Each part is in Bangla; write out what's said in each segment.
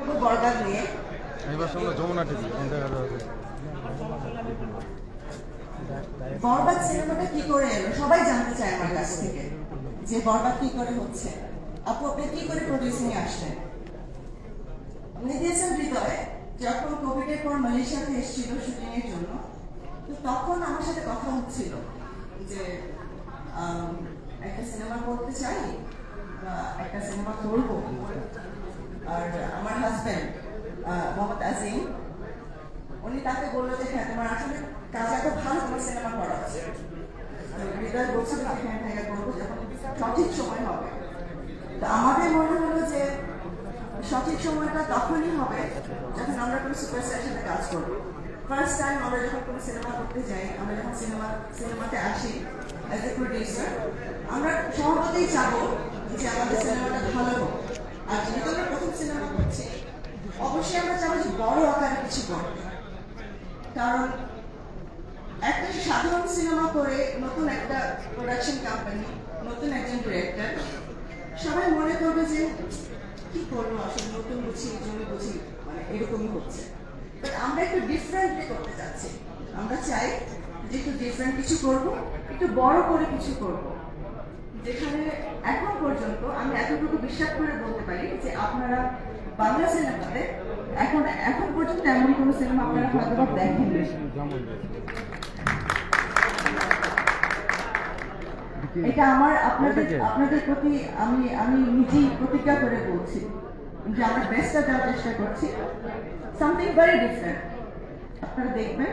বরবাদ নিয়ে এবার আমরা যমুনা টিভি বরবাদ সিনেমাটা কি করে এলো? সবাই জানতে চায় আমার কাছ থেকে যে বরবাদ কি করে হচ্ছে। আপু আপনি কি করে প্রডিউসিং আসলেন? উনি দিয়েছেন হৃদয় যখন কোভিড এর পর মালয়েশিয়াতে এসেছিল শুটিং এর জন্য তো তখন আমার সাথে কথা হচ্ছিল যে একটা সিনেমা করতে চাই বা একটা সিনেমা করব। আর আমার হাজবেন্ড মোহাম্মদ আজিম, উনি তাকে বলল যে হ্যাঁ তোমার আসলে কাজ এত ভালো, তোমার সিনেমা করা আছে। হৃদয় বলছিল হ্যাঁ হ্যাঁ যখন সঠিক সময় হবে। তো আমাদের মনে হলো যে, সঠিক সময়টা তখনই হবে যখন আমরা কোনো সুপারস্টারের সাথে কাজ করব। ফার্স্ট টাইম আমরা যখন কোনো সিনেমা করতে যাই, আমরা যখন সিনেমা সিনেমাতে আসি অ্যাজ এ প্রডিউসার আমরা সহমতেই চাবো যে, আমাদের সিনেমাটা ভালো হোক। আর যেহেতু আমরা প্রথম সিনেমা করছি। অবশ্যই আমরা চাবো যে বড় আকারে কিছু করতে কারণ একটা সাধারণ সিনেমা করে নতুন একটা প্রোডাকশন কোম্পানি নতুন একজন ডিরেক্টর সবাই মনে করবে যে, কি করব? আসলে নতুন বুঝি জমি বুঝি মানে এরকমই হচ্ছে। বাট আমরা একটু ডিফারেন্টলি করতে চাচ্ছি। আমরা চাই যে একটু ডিফারেন্ট কিছু করব, একটু বড় করে কিছু করব। যেখানে এখন পর্যন্ত আমি এতটুকু বিশ্বাস করে বলতে পারি যে আপনারা বাংলা সিনেমাতে এখন এখন পর্যন্ত এমন কোনো সিনেমা আপনারা হয়তো বা দেখেননি। এটা আমার আপনাদের আপনাদের প্রতি আমি আমি নিজেই প্রতিজ্ঞা করে বলছি যে আমরা বেস্টটা দেওয়ার চেষ্টা করছি। সামথিং ভেরি ডিফারেন্ট আপনারা দেখবেন।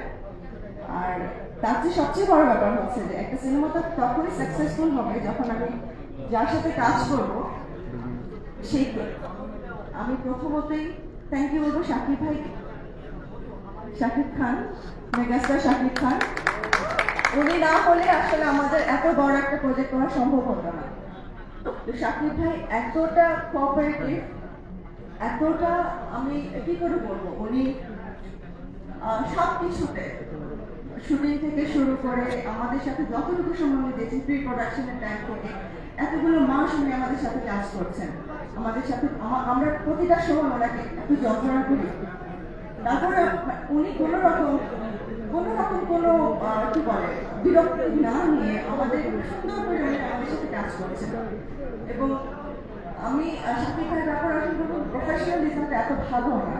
আর তার চেয়ে সবচেয়ে বড় ব্যাপার হচ্ছে যে একটা সিনেমাটা তখনই সাকসেসফুল হবে যখন আমি যার সাথে কাজ করব, সেই আমি প্রথমতই থ্যাংক ইউ বলব শাকিব ভাই শাকিব খান মেগাস্টার শাকিব খান। উনি না হলে আসলে আমাদের এত বড় একটা প্রজেক্ট করা সম্ভব হতো না। তো শাকিব ভাই এতটা কোঅপারেটিভ এতটা আমি কি করে বলব? উনি সব কিছুতে শুটিং থেকে শুরু করে আমাদের সাথে যতটুকু সময় দিয়েছি প্রি প্রোডাকশনের টাইম থেকে এতগুলো মাস উনি আমাদের সাথে কাজ করছেন। আমাদের সাথে আমরা প্রতিটা সময় ওনাকে একটু যন্ত্রণা করি। তারপরে উনি কোন রকম কোন রকম কোনো কি বলে, বিরক্তি না নিয়ে আমাদের সুন্দর করে আমাদের সাথে কাজ করছেন। এবং আমি শাকিব ভাইয়ের ব্যাপারে বলব প্রফেশনালিজমটা এত ভালো না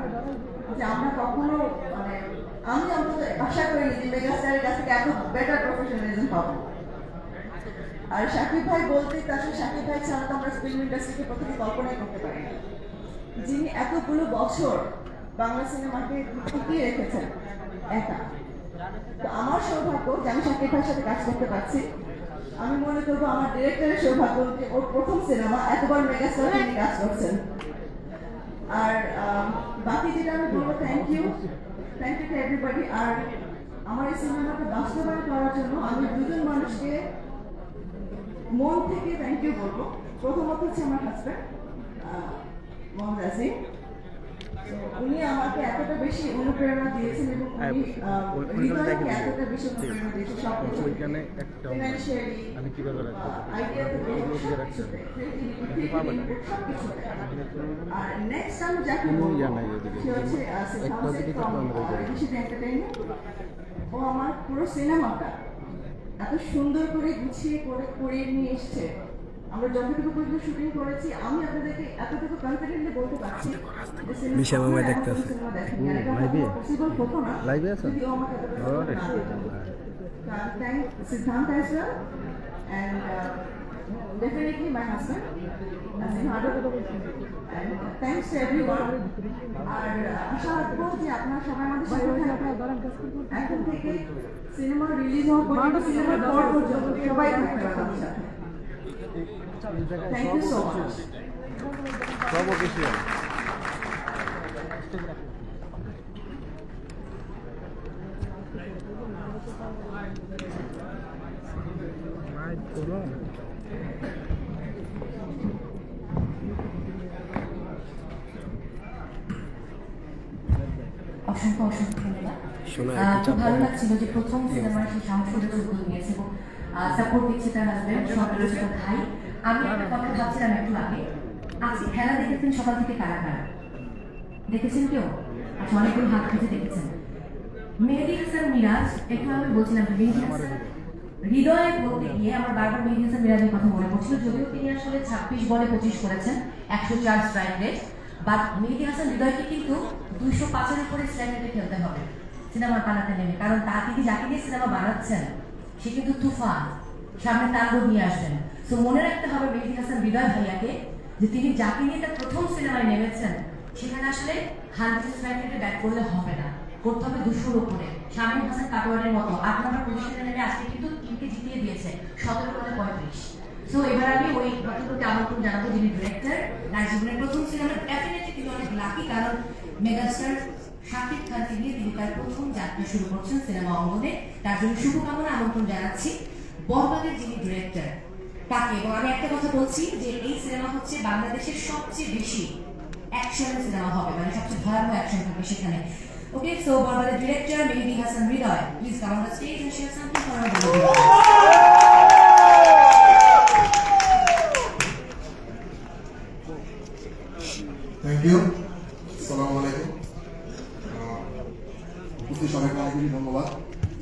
যে আমরা কখনো মানে আশা করিনি যে মেগাস্টারের কাছ থেকে এত বেটার প্রফেশনালিজম পাবো। আর শাকিব ভাই বলতে তার শাকিব ভাই ছাড়া তো আমরা ফিল্ম ইন্ডাস্ট্রিকে প্রথমে কল্পনাই করতে পারি যিনি এতগুলো বছর বাংলা সিনেমাকে টিকিয়ে রেখেছেন, একা। তো আমার সৌভাগ্য যে আমি শাকিব ভাইয়ের সাথে কাজ করতে পারছি। আমি মনে করব আমার ডিরেক্টরের সৌভাগ্য যে ওর প্রথম সিনেমা এতবার মেগাস্টার তিনি কাজ করছেন। আর বাকি যেটা আমি বলব thank you thank you to everybody আর আমার এই সিনেমাটা বাস্তবায়ন করার জন্য আমি দুজন মানুষকে মন থেকে থ্যাংক ইউ বলব। প্রথমত হচ্ছে আমার হাজব্যান্ড মোহাম্মদ আজিম উনি আমাকে এতটা বেশি অনুপ্রেরণা দিয়েছেন এবং উনি হৃদয়কে দেখেন। এতটা বেশি অনুপ্রেরণা দিয়েছেন সব কিছু ওইখানে একটা আমি কীভাবে রাখব? একটা দিকে। ও আমার পুরো সিনেমাটা এত সুন্দর করে গুছিয়ে করে করে নিয়ে এসছে। আমরা যতটুকু পর্যন্ত শুটিং করেছি আমি আপনাদেরকে এতটুকু কনফিডেন্টলি বলতে পারছি মিশা মামা দেখতে আছে। লাইভে? হতো না লাইভে আছে? as well and uh, definitely my husband as in Hado. And thanks to everyone. R uh, আশা রাখব যে আপনারা সবাই আমাদের সাথে থাকবেন এখন থেকে সিনেমা রিলিজ হওয়া পর্যন্ত সিনেমার পর সবাই থাকবে আমাদের সাথে সো মাচ সব অফিসিয়াল অসংখ্য অসংখ্য ধন্যবাদ ভালো লাগছিল যে প্রথম সিনেমায় সে সাংসদের উদ্যোগ নিয়েছে এবং সাপোর্ট দিচ্ছে তার হাজবেন্ড সমালোচিত ভাই। আমি একটা কথা ভাবছিলাম একটু আগে। আজকে খেলা দেখেছেন সকাল থেকে কারা কারা? দেখেছেন কেউ? আচ্ছা অনেকগুলো হাত খুঁজে দেখেছেন। মেহেদি হাসান, মিরাজ, একটু আমি বলছিলাম মেহেদি হাসান, হৃদয়ে বলতে গিয়ে আমার বারবার মেহেদি হাসান, মিরাজের কথা মনে পড়ছিল, যদিও তিনি আসলে ছাব্বিশ বলে পঁচিশ করেছেন, একশো চার strike rate but Mehedi Hasan হৃদয়কে কিন্তু দুইশো পাঁচের উপরে স্ট্রাইক রেটে খেলতে হবে, সিনেমার পালাতে নেমে। কারণ তা তিনি যাকে দিয়ে সিনেমা বানাচ্ছেন? সে কিন্তু তুফান। সামনে তাণ্ডব নিয়ে আসবেন। তো মনে রাখতে হবে মেহেদি হাসান হৃদয় ভাইয়াকে যে তিনি যাকে নিয়ে তার প্রথম সিনেমায় নেমেছেন, সেখানে আসলে হান্ড্রেড স্ট্রাইক ব্যাট করলে হবে না। করতে হবে দুশোর শামীম হাসান কাটোয়ারের মতো আট নম্বর পজিশনে নেমে আজকে কিন্তু টিমকে জিতিয়ে দিয়েছে, সতেরো করে পঁয়ত্রিশ। সো এবার আমি ওই প্রতি আমন্ত্রণ জানাব যিনি ডিরেক্টর প্রথম সিনেমা ডেফিনেটলি তিনি অনেক লাকি কারণ মেগাস্টার শাকিব খানকে নিয়ে তিনি তার প্রথম যাত্রা শুরু করছেন সিনেমা অঙ্গনে তার জন্য শুভকামনা, আমন্ত্রণ জানাচ্ছি বরবাদের যিনি ডিরেক্টর তাকে, এবং আমি একটা কথা বলছি যে এই সিনেমা হচ্ছে বাংলাদেশের সবচেয়ে বেশি অ্যাকশন সিনেমা হবে মানে সবচেয়ে ভয়াবহ অ্যাকশন থাকবে সেখানে। ওকে সো বরবাদের director Mehedi Hasan Hridoy please come on the stage and share something for our thank you সালাম আলাইকুম আহ, উপস্থিত সবাইকে অনেক বেশি ধন্যবাদ।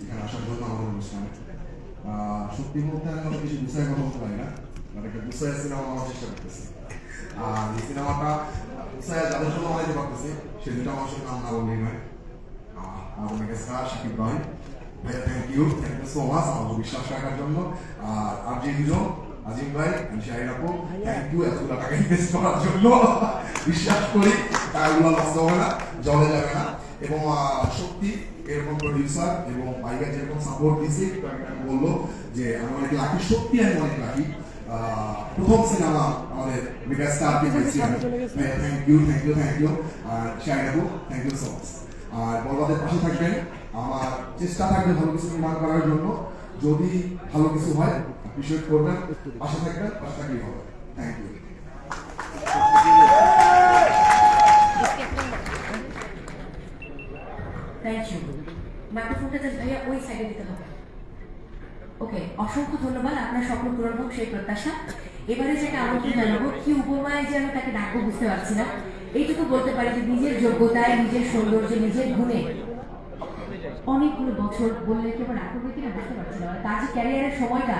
এখানে আসার জন্য আমাদের অনুষ্ঠানে সত্যি বলতে আমি বেশি গুছায় কথা বলতে পারি না মানে একটা গুছায় সিনেমা আমার চেষ্টা করতেছি। আর এই সিনেমাটা গুছায় যাদের জন্য বানাইতে পারতেছি সে আমার সঙ্গে নাম না বললেই নয়। আহ, আমাদের মেগাস্টার শাকিব ভাই। Thank you thank you so much আমাকে বিশ্বাস রাখার জন্য। আর আর যে দুজন আজিম ভাই শাহিন আপু থ্যাংক ইউ এতগুলো টাকা ইনভেস্ট করার জন্য। বিশ্বাস করি টাকাগুলো নষ্ট হবে না জলে যাবে না। এবং সত্যি এরকম প্রডিউসার এবং ভাইয়া যেরকম সাপোর্ট দিয়েছে বলল যে আমি অনেক লাকি সত্যি আমি অনেক লাকি প্রথম সিনেমা আমাদের মেগা স্টারকে পেয়েছি thank you thank you thank you আর শাহিন আপু থ্যাংক ইউ সো মাচ আর পাশে থাকবেন। আমার চেষ্টা থাকবে ভালো কিছু নির্মাণ করার জন্য। যদি ভালো কিছু হয় অ্যাপ্রিসিয়েট করবেন। পাশে থাকবেন পাশে থাকলেই হবে। থ্যাংক ইউ ওকে অসংখ্য ধন্যবাদ। আপনার পূরণ হোক, সেই প্রত্যাশা। এবারে যেটা জানাব, কি উপমায় যে আমি তাকে ডাকবো বুঝতে পারছি না। এইটুকু বলতে পারি যে নিজের যোগ্যতায়, নিজের নিজের গুণে অনেকগুলো বছর বললে কি রাখবে কিনা বুঝতে পারছি না। যে ক্যারিয়ারের সময়টা,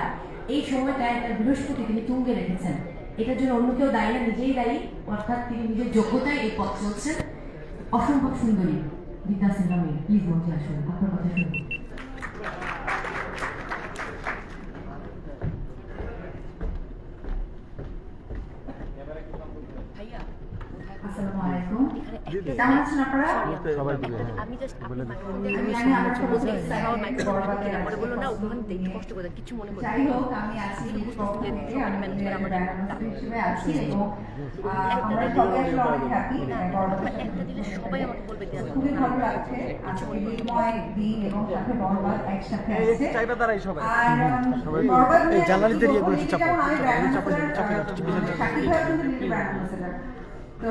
এই সময়টায় তার বৃহস্পতি তিনি তুঙ্গে রেখেছেন। এটার জন্য অন্য কেউ দায়ী না, নিজেই দায়ী। অর্থাৎ তিনি নিজের যোগ্যতায় এই পথ চলছেন। অসম্ভব সুন্দরী। বিদ্যা সিনহামি প্লিজ মঞ্চে আসুন আপনার কথা শুনুন আসসালামু আলাইকুম কেমন আছেন আপনারা? সবাই দিবে আমি জাস্ট বলে আপনি দিই। মাইক্রোফোন আমি জানি আমরা কিছু খুব বলতে excited, আমার মাইক্রোফোন বড়বাদের পরে বলল না ওখানে দেখতে কষ্ট করে কিছু মনে করবে যাই হোক আমি আছি এই প্রোগ্রামে আমি ব্র্যান্ড অ্যাম্বাসেডর হিসেবে আছি এবং আহ, আমরা সবাই আসলে অনেক হ্যাপি বড়বাদের সাথে একটা দিলে সবাই আমাকে বলবে যে খুবই ভালো লাগছে। আজকে বিনিময় দিন এবং সাথে বরবাদ একসাথে আছে চাইটা দাঁড়াই সবাই। চাপো, চাপো, চাপো, ambassador, চাপো, আহ, চাপো, তো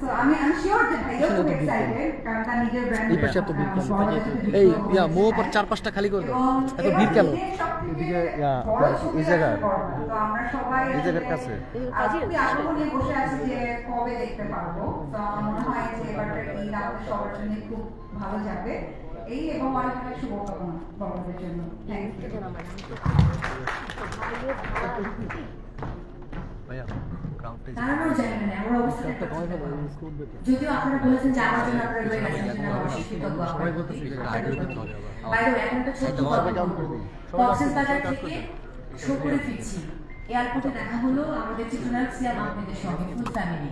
so আমি আমি শিওর যে ভাইও খুব এক্সাইটেড কারণ তার নিজের ব্র্যান্ড এই পাশে এত ভিড় কেন? এই ইয়া মো পর চার পাঁচটা খালি করে দাও। এত ভিড় কেন? এদিকে, ইয়া, এই জায়গায়। তো আমরা সবাই এই জায়গার কাছে। আর আগ্রহ নিয়ে বসে আছি যে কবে দেখতে পারব। তো আমার মনে হয় যে এবারটা ঈদ আমাদের সবার জন্য খুব ভালো যাবে। এই এবং অনেক অনেক শুভকামনা বড়দের জন্য। থ্যাংক ইউ ভাইয়া। দাঁড়ানোর জায়গা নেই আমার অবস্থা যদিও আপনারা বলেছেন যে আমার জন্য আপনারা রয়ে গেছেন সেটা আমার কৃতজ্ঞ সবাই বলতেছে যে আগে হতে হবে আবার। বাইরে এখন একটা ছোট্ট গল্প। বাজার থেকে শো করে ফিরছি। এয়ারপোর্টে দেখা হলো আমাদের চিত্রনায়ক সিয়াম আহমেদের সঙ্গে ফুল ফ্যামিলি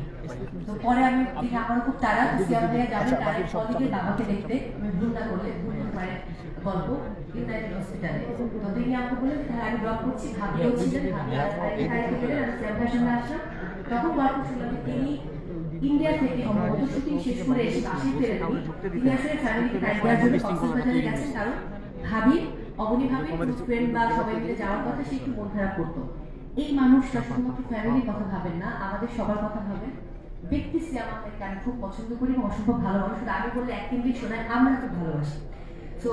তো পরে আমি দেখি আমার খুব তারা সিয়াম ভাইয়া যাবেন তার এক কলিগের বাবাকে দেখতে। আমি ভুল না করলে ভুল হতে গল্প। ইউনাইটেড হসপিটালে তো তিনি আমাকে বললেন হ্যাঁ আমি ড্রপ করছি ভাবিও ছিলেন ভাবি এখানে সিয়াম ভাইয়ের সঙ্গে আসলাম। তখন গল্প শুনলাম তিনি ইন্ডিয়া থেকে সম্ভবত শুটিং শেষ করে এসে বাসায় ফিরে তিনি আসলে ফ্যামিলিকে টাইম দেওয়ার জন্য কক্সবাজারে গেছেন কারণ ভাবি অবনী ভাবি ফ্রেন্ড বা সবাই মিলে যাওয়ার কথা সে একটু মন খারাপ করতো। এই মানুষটা শুধুমাত্র ফ্যামিলির কথা ভাবেন না? আমাদের সবার কথা ভাবেন? ব্যক্তি সে আমাদেরকে আমি খুব পছন্দ করি এবং অসম্ভব ভালো মানুষ আমি বললে এক মিনিট শোনায় আমরা খুব ভালোবাসি। তো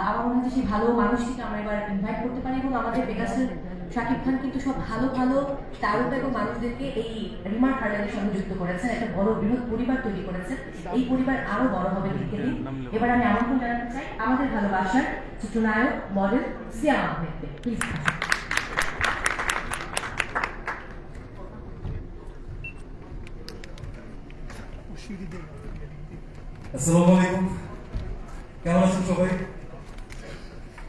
আমার মনে হচ্ছে সেই ভালো মানুষটিকে আমরা এবার ইনভাইট করতে পারি এবং আমাদের বেগাসের শাকিব খান কিন্তু সব ভালো ভালো তারকা এবং মানুষদেরকে এই রিমার গার্ডেনের সঙ্গে যুক্ত করেছেন একটা বড় বৃহৎ পরিবার তৈরি করেছেন। এই পরিবার আরও বড় হবে দিনকে দিন এবার আমি আমন্ত্রণ জানাতে চাই আমাদের ভালোবাসার চিত্রনায়ক মডেল সিয়াম আহমেদকে। প্লিজ আসসালামু আলাইকুম। কেমন আছেন সবাই?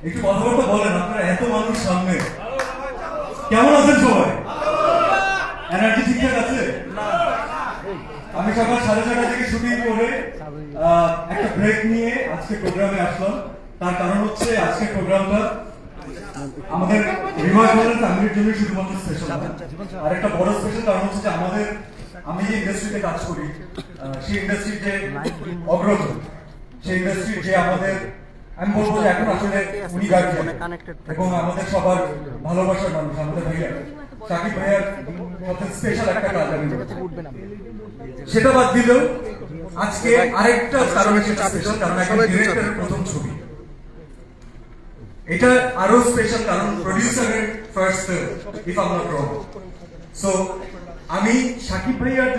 একটু কথাবার্তা বলেন আপনারা এত মানুষ সামনে। কেমন আছেন সবাই? এনার্জি ঠিকঠাক আছে? আমি সকাল সাড়ে ছটা থেকে শুটিং করে একটা ব্রেক নিয়ে আজকে প্রোগ্রামে আসলাম। তার কারণ হচ্ছে আজকে প্রোগ্রামটা আমাদের রিভার ফ্যামিলির জন্য শুধুমাত্র স্পেশাল আর একটা বড় স্পেশাল কারণ হচ্ছে যে আমাদের আমি যে ইন্ডাস্ট্রিতে কাজ করি সেই ইন্ডাস্ট্রির যে অগ্রজ সেই ইন্ডাস্ট্রির যে আমাদের আমি বলব এখন আসলে উনি গার্জিয়ান এবং আমাদের সবার ভালোবাসার মানুষ আমাদের ভাইয়া সাকিব ভাইয়ার স্পেশাল একটা কাজ আমি সেটা বাদ দিলেও আজকে আরেকটা কারণে সেটা স্পেশাল কারণ এখন ডিরেক্টরের প্রথম ছবি। এটা আরও স্পেশাল কারণ প্রডিউসারের first if am not wrong so আমি সাকিব ভাইয়ার